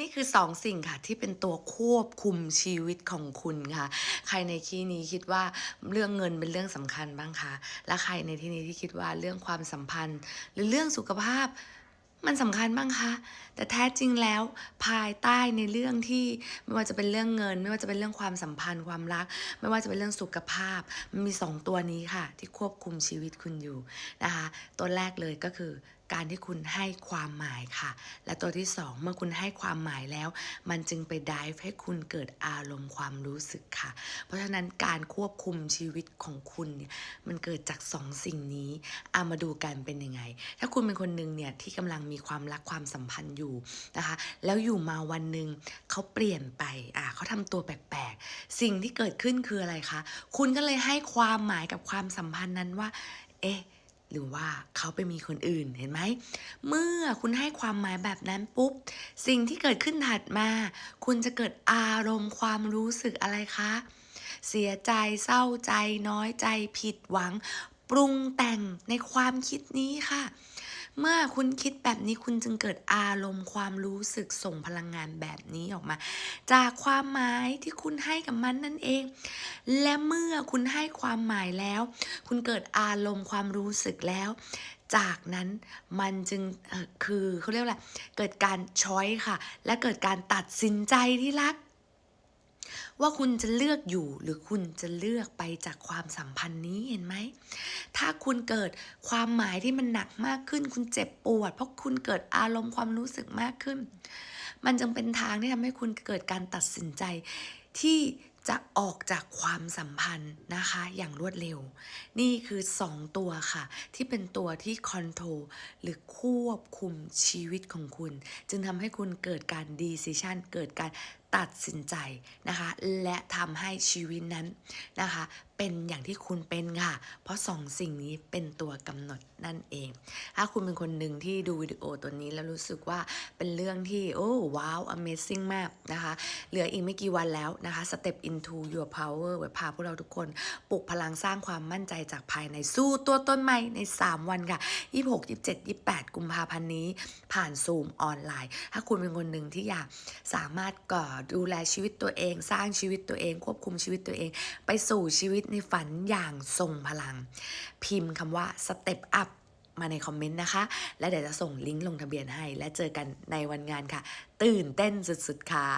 นี่คือสองสิ่งค่ะที่เป็นตัวควบคุมชีวิตของคุณค่ะ ใครในที่นี้คิดว่าเรื่องเงินเป็นเรื่องสำคัญบ้างคะและใครในที่นี้ที่คิดว่าเรื่องความสัมพันธ์ หรือเรื่องสุขภาพมันสำคัญบ้างคะ แต่แท้จริงแล้วภายใต้ในเรื่องที่ไม่ว่าจะเป็นเรื่องเงิน ไม่ว่าจะเป็นเรื่องความสัมพันธ์ความรัก ไม่ว่าจะเป็นเรื่องสุขภาพ มันมีสองตัวนี้ค่ะ ที่ควบคุมชีวิตคุณอยู่นะคะ ตัวแรกเลยก็คือ การที่คุณให้ความหมายค่ะ และตัวที่สองเมื่อคุณให้ความหมายแล้ว มันจึงไปดิฟให้คุณเกิดอารมณ์ความรู้สึกค่ะ เพราะฉะนั้นการควบคุมชีวิตของคุณเนี่ยมันเกิดจากสองสิ่งนี้เอามาดูกันเป็นยังไง ถ้าคุณเป็นคนหนึ่งเนี่ยที่กำลังมีความรักความสัมพันธ์อยู่นะคะ แล้วอยู่มาวันหนึ่งเขาเปลี่ยนไปอ่าเขาทำตัวแปลกๆ สิ่งที่เกิดขึ้นคืออะไรคะ คุณก็เลยให้ความหมายกับความสัมพันธ์นั้นว่า เอ๊ะ หรือว่าเขาไปมีคนอื่นเห็นไหม เมื่อคุณให้ความหมายแบบนั้นปุ๊บ สิ่งที่เกิดขึ้นถัดมา คุณจะเกิดอารมณ์ความรู้สึกอะไรคะ เสียใจเศร้าใจ น้อยใจผิดหวัง ปรุงแต่งในความคิดนี้ค่ะ เมื่อคุณคิดแบบนี้คุณจึงเกิดอารมณ์ความรู้สึกส่งพลังงานแบบนี้ออกมา จากความหมายที่คุณให้กับมันนั่นเอง และเมื่อคุณให้ความหมายแล้ว คุณเกิดอารมณ์ความรู้สึกแล้ว จากนั้นมันจึงคือเขาเรียกว่าอะไรเกิดการช้อยค่ะ และเกิดการตัดสินใจที่รัก ว่าคุณจะเลือกอยู่หรือคุณจะเลือกไปจากความสัมพันธ์นี้เห็นไหม ถ้าคุณเกิดความหมายที่มันหนักมากขึ้น คุณเจ็บปวด เพราะคุณเกิดอารมณ์ความรู้สึกมากขึ้น มันจึงเป็นทางที่ทำให้คุณเกิดการตัดสินใจที่จะออกจากความสัมพันธ์นะคะ อย่างรวดเร็ว นี่คือ 2 ตัวค่ะ ที่เป็นตัวที่คอนโทรลหรือควบคุมชีวิตของคุณ จึงทำให้คุณเกิดการดีซิชันเกิดการ ตัดสินใจนะคะ และทำให้ชีวิตนั้นนะคะ เป็นอย่างที่คุณเป็นค่ะ เพราะสองสิ่งนี้เป็นตัวกำหนดนั่นเอง ถ้าคุณเป็นคนหนึ่งที่ดูวิดีโอตัวนี้แล้วรู้สึกว่าเป็นเรื่องที่ โอ้ว้าว amazing มากนะคะ เหลืออีกไม่กี่วันแล้วนะคะ step into your power ไว้พาพวกเราทุกคนปลุกพลังสร้างความมั่นใจจากภายในสู้ตัวต้นใหม่ใน 3 วันค่ะ 26 27 28 กุมภาพันธ์นี้ ผ่านซูมออนไลน์ ถ้าคุณเป็นคนหนึ่งที่อยากสามารถก่อดูแลชีวิตตัวเอง สร้างชีวิตตัวเอง ควบคุมชีวิตตัวเอง ไปสู่ชีวิตในฝันอย่างทรงพลัง พิมพ์คำว่าสเต็ปอัพมาในคอมเมนต์นะคะ และเดี๋ยวจะส่งลิงก์ลงทะเบียนให้ และเจอกันในวันงานค่ะ ตื่นเต้นสุดๆค่ะ